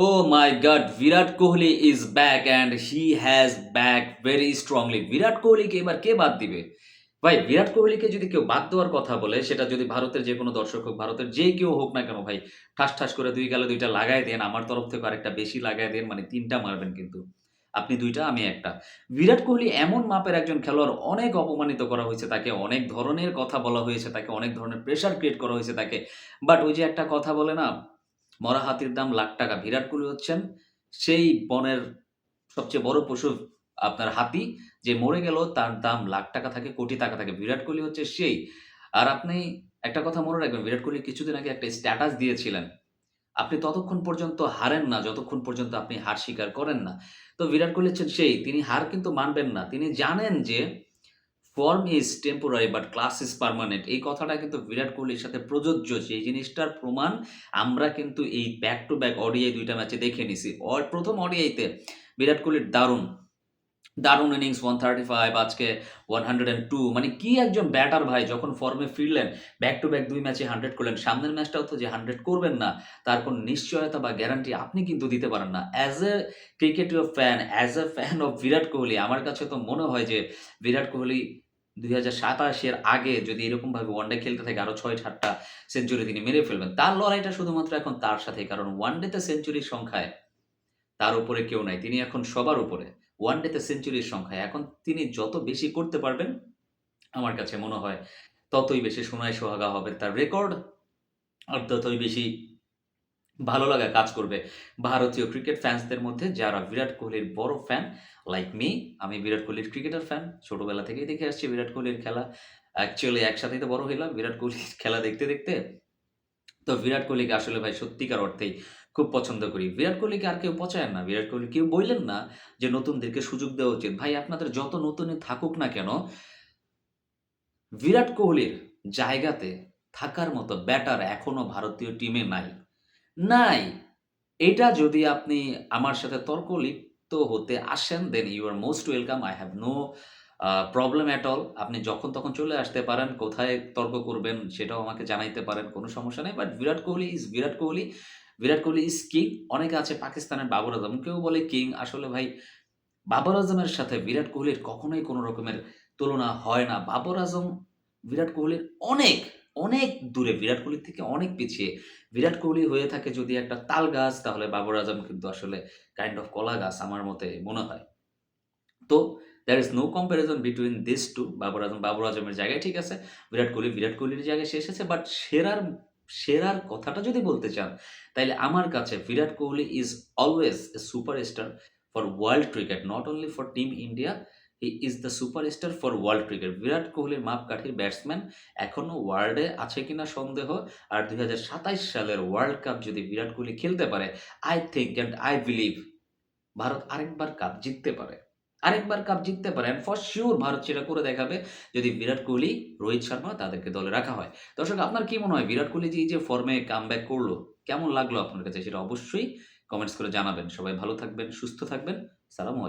Oh my god, Virat Kohli is back and he has back very strongly. বিরাট কোহলিকে এবার কে বাদ দিবে? ভাই বিরাট কোহলিকে যদি কেউ বাদ দেওয়ার কথা বলে সেটা যদি ভারতের যে কোনো দর্শক হোক, ভারতের যে কেউ হোক না কেন ভাই, ঠাস, ঠাস করে ২ গালে ২ টা লাগায় দেন। আমার তরফ থেকে আরেকটা বেশি লাগায় দেন। মানে তিনটা মারবেন কিন্তু। আপনি দুইটা আমি একটা বিরাট কোহলি এমন মাপের একজন খেলোয়াড়, অনেক অপমানিত করা হয়েছে তাকে, অনেক ধরনের কথা বলা হয়েছে তাকে, অনেক ধরনের প্রেশার ক্রিয়েট করা হয়েছে তাকে। বাট ওই যে একটা কথা বলে না, মরা হাতির দাম লাখ টাকা। বিরাট কোহলি হচ্ছেন সেই বনের সবচেয়ে বড় পশু আপনার হাতি, যে মরে গেল তার দাম লাখ টাকা থাকে, কোটি টাকা থাকে। বিরাট কোহলি হচ্ছে সেই। আর আপনি একটা কথা মনে রাখবেন, বিরাট কোহলি কিছুদিন আগে একটা স্ট্যাটাস দিয়েছিলেন। আপনি ততক্ষণ পর্যন্ত হারেন না, যতক্ষণ পর্যন্ত আপনি হার স্বীকার করেন না। তো বিরাট কোহলি হচ্ছেন সেই, তিনি হার কিন্তু মানবেন না। তিনি জানেন যে form is temporary but class is permanent এই কথাটা কিন্তু বিরাট কোহলির সাথে প্রযোজ্য। সেই জিনিসটার প্রমাণ আমরা কিন্তু এই ব্যাক টু ব্যাক ওডিআই ২ টা ম্যাচে দেখে নিছি। অর ১ম ওডিআইতে বিরাট কোহলির দারুণ, দারুণ ইনিংস 135 আজকে 102 মানে কি একজন ব্যাটার ভাই যখন ফর্মে ফিরলেন, ব্যাক টু ব্যাক দুই ম্যাচে 100 করলেন। সামনের ম্যাচটাও তো যে 100 করবেন না, তার কোন নিশ্চয়তা বা গ্যারান্টি আপনি কিন্তু দিতে পারেন না। As a ক্রিকেটীয় fan, as a fan of Virat Kohli আমার কাছে তো মনে হয় যে বিরাট কোহলি ২০২৭ এর আগে যদি এরকমভাবে ওয়ানডে খেলতে থাকে আরও ৬-৭ টা সেঞ্চুরি তিনি মেরে ফেলবেন। তার লড়াইটা শুধুমাত্র এখন তার সাথেই। কারণ ওয়ানডেতে সেঞ্চুরির সংখ্যায় তার উপরে কেউ নাই। তিনি এখন সবার উপরে। ওয়ানডেতে সেঞ্চুরির সংখ্যায়। এখন তিনি যত বেশি করতে পারবেন, আমার কাছে মনে হয় ততই বেশি সোনায় সোহাগা হবে তার রেকর্ড। আর ততই বেশি ভালো লাগা কাজ করবে ভারতীয় ক্রিকেট ফ্যান্সদের মধ্যে যারা বিরাট কোহলির বড় ফ্যান লাইক মি। আমি বিরাট কোহলির ক্রিকেটার ফ্যান। ছোটবেলা থেকেই দেখে আসছি বিরাট কোহলির খেলা। অ্যাকচুয়ালি একসাথেই তো বড় হইলাম বিরাট কোহলির খেলা দেখতে, দেখতে। তো বিরাট কোহলিকে আসলে ভাই সত্যিকার অর্থেই খুব পছন্দ করি। বিরাট কোহলিকে আর কেউ পচায় না। বিরাট কোহলি কেউ বললেন না যে নতুনদেরকে সুযোগ দেওয়া উচিত। ভাই আপনাদের যত নতুনই থাকুক না কেন বিরাট কোহলির জায়গাতে থাকার মতো ব্যাটার এখনও ভারতীয় টিমে নাই। নাই। এটা যদি আপনি আমার সাথে তর্ক লিপ্ত হতে আসেন then you are most welcome. I have no problem at all. আপনি যখন তখন চলে আসতে পারেন। কোথায় তর্ক করবেন সেটাও আমাকে জানাইতে পারেন। কোনো সমস্যা নেই but Virat Kohli is Virat Kohli. Virat Kohli is king. অনেকে আছে পাকিস্তানের বাবর আজম। কেউ বলে কিং। আসলে ভাই বাবর আজমের সাথে বিরাট কোহলির কখনোই কোনো রকমের তুলনা হয় না। বাবর আজম বিরাট কোহলির অনেক, অনেক দূরে। বিরাট কোহলির থেকে অনেক পিছিয়ে। বিরাট কোহলি হয়ে থাকে যদি একটা তাল গাছ তাহলে বাবর আজম কিন্তু আসলে কাইন্ড অফ কলা গাছ আমার মতে মনে হয়। তো there is no comparison between these 2 Babar Azam Babar আজমের জায়গায় ঠিক আছে। বিরাট কোহলি বিরাট কোহলির জায়গায় সে এসেছে। বাট সেরার সেরার কথাটা যদি বলতে চান, তাইলে আমার কাছে Virat Kohli is always a superstar for world cricket. Not only for team India. He is the superstar for world cricket. Virat কোহলির মাপকাঠির ব্যাটসম্যান এখনও ওয়ার্ল্ডে আছে কিনা সন্দেহ। আর ২০২৭ সালের ওয়ার্ল্ড কাপ যদি বিরাট কোহলি খেলতে পারে, I think and I believe Bharat আরেকবার কাপ জিততে পারে। আরেকবার কাপ জিততে পারে। অ্যান্ড ফর সিউর ভারত সেটা করে দেখাবে যদি বিরাট কোহলি, রোহিত শর্মা তাদেরকে দলে রাখা হয়। দর্শক আপনার কি মনে হয় বিরাট কোহলি যে এই যে ফর্মে কামব্যাক করল কেমন লাগল আপনার কাছে সেটা অবশ্যই কমেন্টস করে জানাবেন। সবাই ভালো থাকবেন, সুস্থ থাকবেন। সালামু।